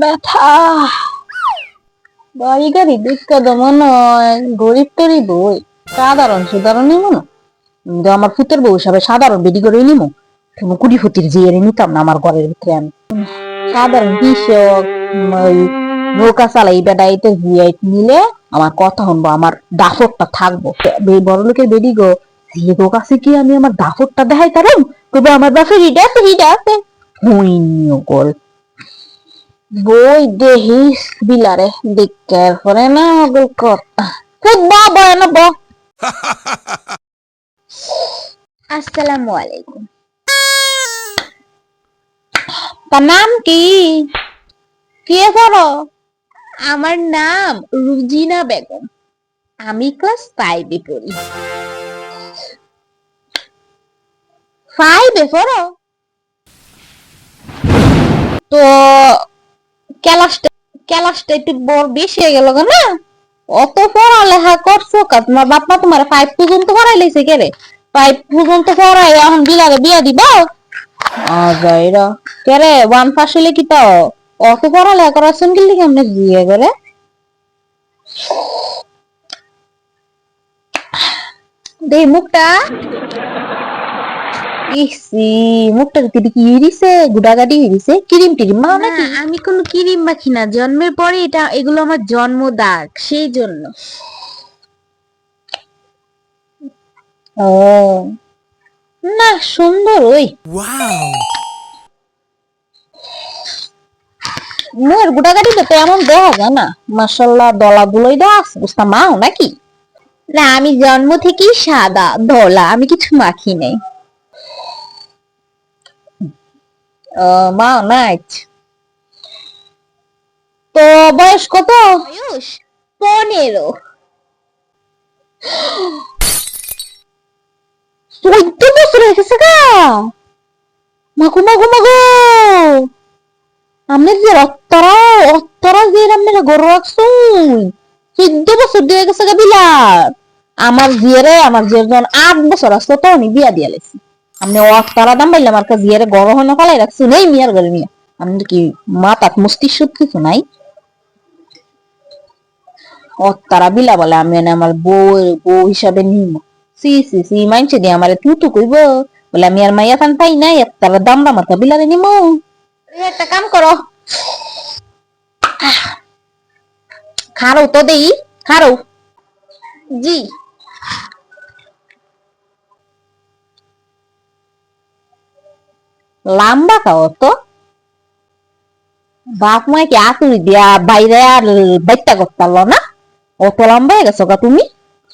ব্যথা। বাড়ি গাড়ি গরিব বই। সাধারণ। কিন্তু আমার ফুতের বউ হিসাবে সাধারণ বেডি করে নিমো কোনো কুড়ি ফুটির জিয়ারে নিতাম না আমার ঘরের ভিতরে আমি। সাধারণ ওই নৌকা চালাই বেড়াইতে জিয়াই নিলে আমার কথা শুনব, আমার দাফরটা থাকব। বড় লোকের বেডি গো কাছে কি আমি আমার দাফরটা দেখাই তারম তবে আমার বাপের হিডা আছে আছে। বই দেহিস বিলারে দিকে করে না ওগুল কথা খুব বাবা না বা আসসালামু আলাইকুম। তার নাম কি কে পড়ো আমার নাম রুজিনা বেগম। আমি ক্লাস ফাইভে পড়ি ফাইভে পড়ো তো ক্লাসটা ক্লাসটা একটু বড় বেশি হয়ে গেল না? অত পড়ালেখা করছ তোমার বাপ মা তোমার ফাইভ পর্যন্ত পড়াই লাইছে কে রে? ফাইভ পর্যন্ত পড়াই এখন বিলারে বিয়া দিবা? আজাইরা কে রে ওয়ান পাস হইলে কি তো অত পড়ালেখা করাছেন কি লিখে আমরা বিয়ে করে দে মুখটা। ইসি মুখটা কি কি হইছে গুডাগাডি হইছে ক্রিম টিরিম মা নাকি আমি কোনো ক্রিম মাখি না। জন্মের পরে এটা এগুলো আমার জন্ম দাগ সেই জন্য। ও। না সুন্দর ওই। মোর তো এমন দেখা যায় না। মাসাল্লাহ দলা গুলোই দেওয়া বুঝতাম মাও নাকি? না আমি জন্ম থেকেই সাদা ধলা আমি কিছু মাখি নাই। মাও নাইট তো বয়স কত? বয়স পনেরো। চোদ্দ বছর হয়ে গেছে গা। মাগো মাগো মাগো। আমি যে রত্তরা রত্তরা যে আমরা গরু রাখছুন চোদ্দ বছর দিয়ে গেছে গা বিলার আমার জিয়ারে আমার জিয়ার যখন আট বছর আসলো তখনই বিয়া দিয়া লেছি। আপনি অত্তরা দাম পাইলে আমার কাছে জিয়ারে গরম হনে ফলাই রাখছুন এই মিয়ার ঘরে মিয়া। আপনি কি মাতাত মস্তিষ্ক কিছু নাই? অত্তারা বিলা বলে আমি আমার বউ বউ হিসাবে নিম। সি সি সি মাইনছে দিয়ে আমার তুই তো কইব বলে আমি আর মাইয়া থান পাই নাই তার দাম দাম আর বিলারে নিম। একটা কাম করো। খারো তো দেই খারো। জি। লাম্বা খাও তো? বাপ মায় কি আতুরি দিয়া বাইরে আর বাইটা করতে না? অত লম্বা হয়ে গেছো গা তুমি?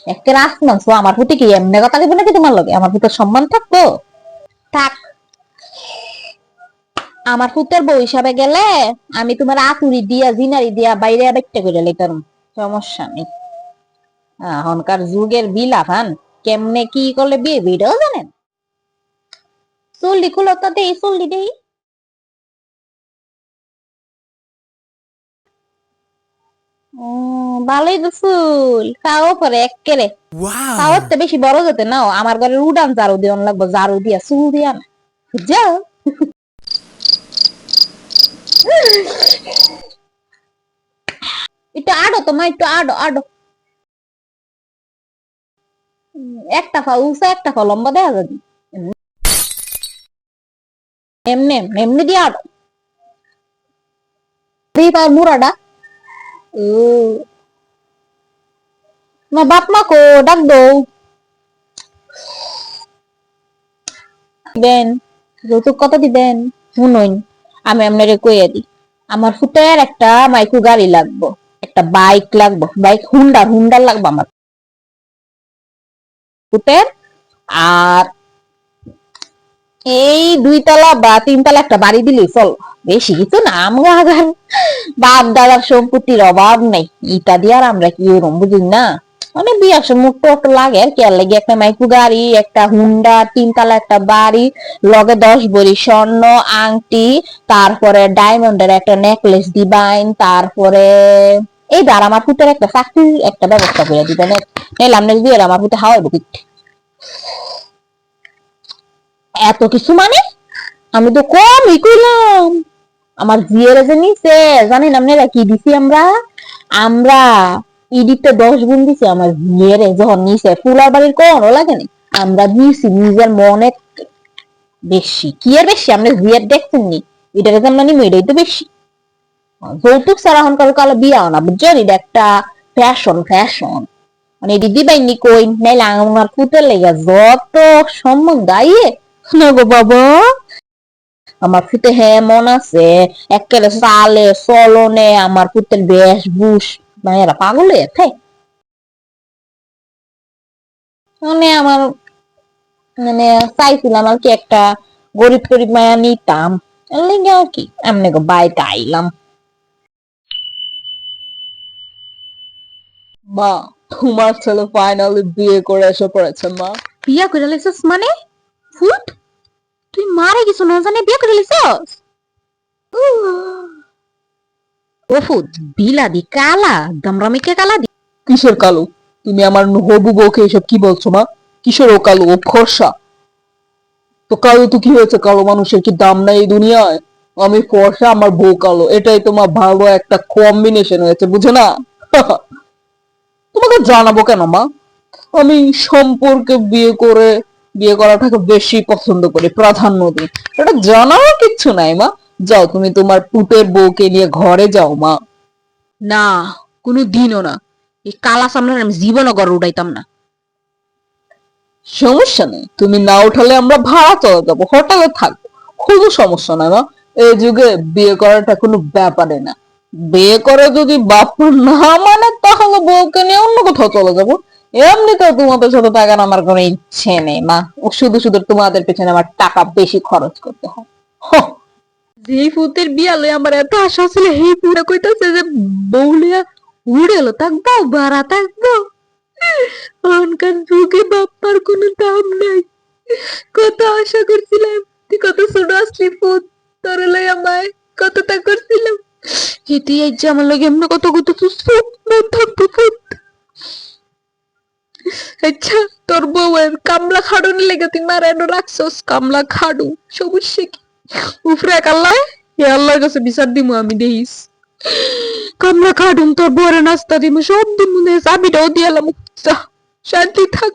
একটা আসমান সো আমার প্রতি কি এমনি কথা কইবে নাকি তোমার লগে? আমার ভিতর সম্মান থাকতো থাক। আমার পুতের বউ হিসাবে গেলে আমি তোমার আতুরি দিয়া জিনারি দিয়া বাইরে বাইটা করে লইতাম। সমস্যা নেই। এখনকার যুগের বিলাফান কেমনে কি করলে বিয়ে বিড়েও জানেন? চুল্লি খুলো তো দেই চুল্লি দেই ও ভালোই তো ফুল খাও পরে একেরে খাও তো বেশি বড় যেতে নাও। আমার ঘরে উডান ঝাড়ু দিয়ে লাগবো ঝাড়ু দিয়া চুল দিয়া না। যাও। একটু আডো তোমার একটু আডো আডো। একটা ফা উঁচা একটা ফা লম্বা দেখা যাবে। আডো দিয়ে তার মুরাডা ও। মা বাপ মা কো, ডাক দো যৌতুক কত দিবেন? শুনুন, আমি আপনারে কইয়া দিই। আমার ফুটের একটা মাইকু গাড়ি লাগবো, একটা বাইক লাগবো, বাইক হুন্ডার হুন্ডার লাগবে আমার। ফুটের আর এই দুইতলা বা তিনতলা একটা বাড়ি দিলি, চল। বেশি কিছু না আমরা আগার বাপ দাদার সম্পত্তির অভাব নাই। ইটা দিয়ে আর আমরা কি ওরম বুঝি না? মানে বিয়ার সময় টোট লাগে আর কি, আর লাগে একটা মাইকু গাড়ি, একটা হুন্ডা, তিনতলা একটা বাড়ি, লগে দশ ভরি স্বর্ণ, আংটি, তারপরে ডায়মন্ডের একটা নেকলেস দিবাইন, তারপরে এই দাঁড় আমার পুতের একটা চাকরির একটা ব্যবস্থা করে দিবেন। এলাম না বিয়ের আমার পুতে হাওয়াই বুকিট এত কিছু মানে? আমি তো কমই কইলাম আমার জিয়ের যে নিছে জানেন আপনারা কি দিছি আমরা? আমরা ইডিতে দশ গুণ দিছি আমার জিয়ের যখন নিছে ফুলার বাড়ির কোনো লাগেনি আমরা দিছি নিজের মনে বেশি। কি আর বেশি? আমরা জিয়ের দেখছেন নি এটাকে যে আমরা নিবো এটাই তো বেশি। যৌতুক ছাড়া এখনকার কালে বিয়া না, বুঝছেন? এটা একটা ফ্যাশন ফ্যাশন মানে এটি দিবাই নি কই? নাইলে আমার পুতের লেগে যত সম্মান গাইয়ে না গো বাবা। আমার ফুতে হ্যাঁ মন আছে একেবারে চালে চলনে আমার পুতের বেশ বুস মায়েরা পাগল? থাকে মানে আমার মানে চাইছিলাম আর কি একটা গরিব গরিব মায়া নিতাম। এর লেগে আর কি এমনি গো বাইতে আইলাম। মা তোমার ছেলে ফাইনালি বিয়ে করে এসে পড়েছে মা। বিয়া করে লাইছস মানে? ফুট তুই মারে কিছু না জানে বিয়া করে লাইছস ওফুত বিলাদি কালা, দামরামিকে কালা দি কিসের কালো? তুমি আমার হবু বউকে এসব কি বলছো, মা? কিসের ও কালো, ও ফর্সা তো কালো তো কি হয়েছে? কালো মানুষের কি দাম নাই এই দুনিয়ায়? আমি ফর্সা আমার বউ কালো। এটাই তোমার ভালো একটা কম্বিনেশন হয়েছে, বুঝো না? তোমাকে জানাব কেন, মা? আমি সম্পর্কে বিয়ে করে বিয়ে করাটাকে বেশি পছন্দ করি প্রাধান্য দিই। এটা জানার কিচ্ছু নাই মা। যাও তুমি তোমার পুতের বউকে নিয়ে ঘরে যাও মা। না কোনো দিনও না। এই কালা সামনে আমি জীবনও গড় উঠাইতাম না। সমস্যা নেই তুমি না উঠালে আমরা ভাড়া চলে যাব হোটেলে থাকব। কোনো সমস্যা নাই মা। এই যুগে বিয়ে করাটা কোনো ব্যাপারে না। বিয়ে করে যদি বাপ না মানে তাহলে বউকে নিয়ে অন্য কোথাও চলে যাব। এমনিতেও তোমাদের সাথে থাকার আমার কোনো ইচ্ছে নেই, মা। শুধু শুধু তোমাদের পেছনে আমার টাকা বেশি খরচ করতে হয়। ফুতের বিয়া লই আমার এত আশা ছিল সেই পুরা কইতাছে যে বউলিয়া উড়ে এলো। থাকব বাড়া থাকব অনকার যুগে বাপ্পার কোনো দাম নাই। কত আশা করছিলাম, তুই কত ছোট আসলি ফুত তোর লই আমায় কতটা করছিলাম। হেঁটে এই যে আমার লগে এমনি কত কত তো সুখ মন থাকব ফুত আচ্ছা তোর বউয়ের কামলা খাড়ুন লেগে তুই মারানো রাখছস কামলা, খাড়ু, সবুজ শেখি। উফরে, কাল্লা, এ আল্লাহর কাছে বিচার দিমু আমি, দেখিস। কামলা খাডুম তোর বরে নাস্তা দিমু, সব দিমু নে চাবিটাও দিয়ালাম শান্তি থাক।